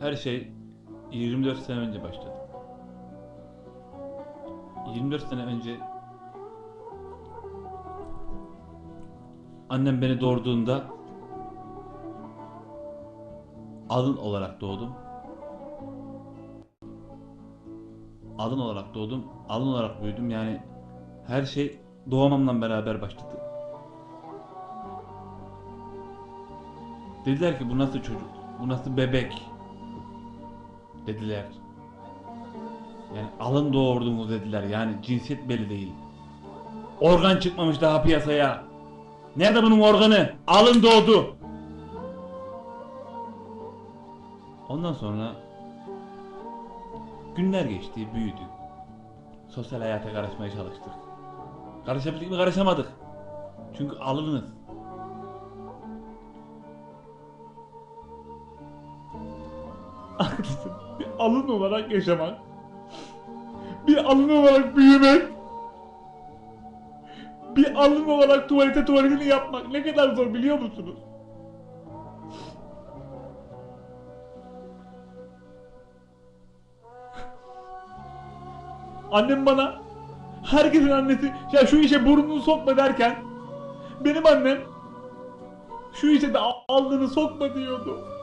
Her şey 24 sene önce başladı. 24 sene önce annem beni doğurduğunda alın olarak doğdum. Alın olarak doğdum. Alın olarak büyüdüm. Yani her şey doğmamla beraber başladı. Dediler ki bu nasıl çocuk? Bu nasıl bebek? Dediler. Yani alın doğurdunuz dediler. Yani cinsiyet belli değil. Organ çıkmamış daha piyasaya. Nerede bunun organı? Alın doğdu. Ondan sonra günler geçti, büyüdük. Sosyal hayata karışmaya çalıştık. Karışabildik mi? Karışamadık. Çünkü alınız. Haklısın. Bir alın olarak yaşamak. Bir alın olarak büyümek. Bir alın olarak tuvalete tuvaletini yapmak ne kadar zor biliyor musunuz? Annem bana herkesin annesi ya şu işe burnunu sokma derken benim annem şu işe de alnını sokma diyordu.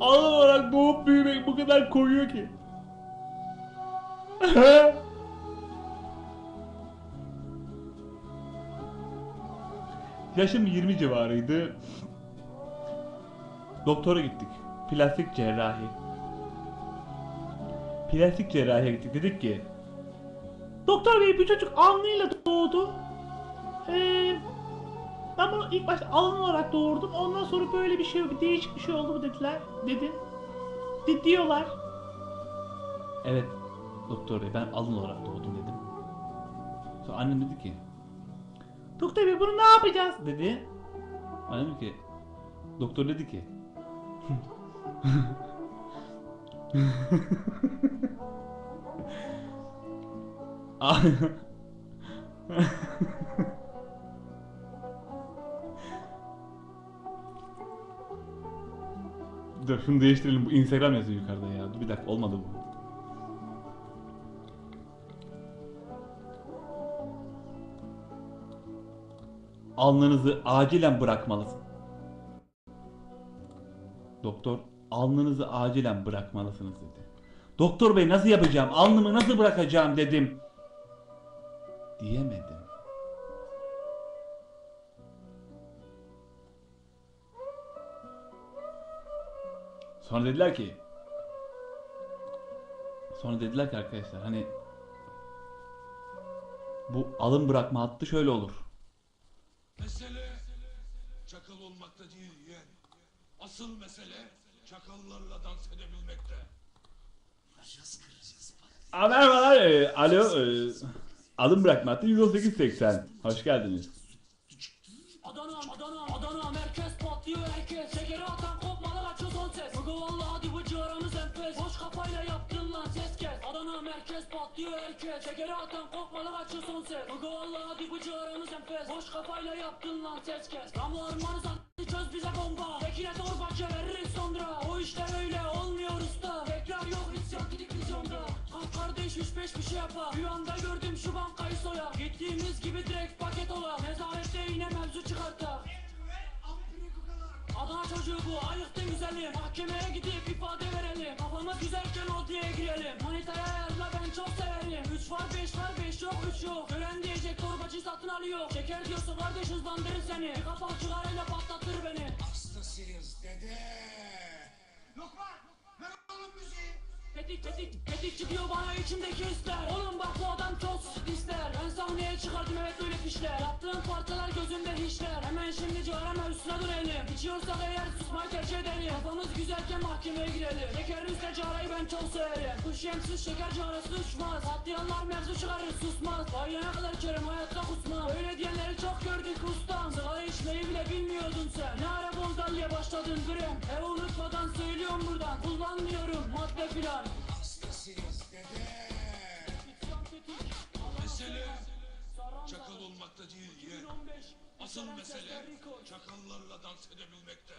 Alın olarak doğup büyümek bu kadar koyuyor ki. Yaşım 20 civarıydı. Doktora gittik. Plastik cerrahi. Plastik cerrahiye gittik. Dedik ki Doktor bey bu çocuk alnıyla doğdu. Ee, ben bunu ilk başta alın olarak doğurdum. Ondan sonra böyle bir şey, bir değişik bir şey oldu mu dediler. Dedi. Di- diyorlar. Evet doktor bey ben alın olarak doğdum dedim. Sonra annem dedi ki Doktor bey bunu ne yapacağız dedi. Annem dedi ki Doktor dedi ki Ah. Dur şunu değiştirelim. Bu Instagram yazıyor yukarıda ya. Dur bir dakika olmadı bu. Alnınızı acilen bırakmalısın. Doktor alnınızı acilen bırakmalısınız dedi. Doktor bey nasıl yapacağım? Alnımı nasıl bırakacağım dedim. Diyemedim. Sonra dediler ki Sonra dediler ki arkadaşlar hani bu alın bırakma hattı şöyle olur. Mesele çakal olmakta değil yeğen. Asıl mesele çakallarla dans edebilmekte. Aa, merhabalar. e, alo. e, alın bırakma hattı 11880. Hoş geldiniz. Adana, Adana, Merkez patlıyor herkes. Şekeri atan kopmalar açıyor son ses. Bugü valla hadi bu ciğaramız enfes. Boş kafayla yaptın lan ses kes Rambo armanı zannetti çöz bize bomba. Tekine torbaca veririz sonra. O işler öyle olmuyor usta. Tekrar yok isyan gidik vizyonda Kalk kardeş üç beş bir şey yapar Rüyamda gördüm şu bankayı soya. Gittiğimiz gibi direkt paket ola. Nezarette yine mevzu çıkartar Adana çocuğu bu ayıktı güzeli Mahkemeye gidip ifade verelim. Kafamız güzelken odaya girelim 3 var 5 var 5 yok 3 yok. Gören diyecek torbacı satın alıyor. Şeker diyorsa kardeş hızlandırır seni. Bir kafa çıkarıyla patlatır beni. Hastasıyız dede. Lokman ver oğlum müziği. Tetik tetik tetik çıkıyor bana içimdeki hisler Oğlum bak bu adam çok ister. Ben sahneye çıkardım evet böyle fişler Yaptığım parçalar gözümde hiçler. Hemen şimdi civarama üstüne dönelim İçiyorsak eğer susmayı tercih edelim. Kafamız güzelken mahkemeye girelim. Carayı ben çok severim Kuş yemsiz şeker carası uçmaz Patlayanlar mevzu çıkarır susmaz Bayana kadar içerim hayatta kusmaz Öyle diyenleri çok gördük ustam Sigara içmeyi bile bilmiyordun sen Ne ara bonzalya başladın gram E unutmadan söylüyorum buradan Kullanmıyorum madde filan Hastasıyız dede. Mesele çakal olmakta değil yeğen. Asıl mesele çakallarla dans edebilmekte.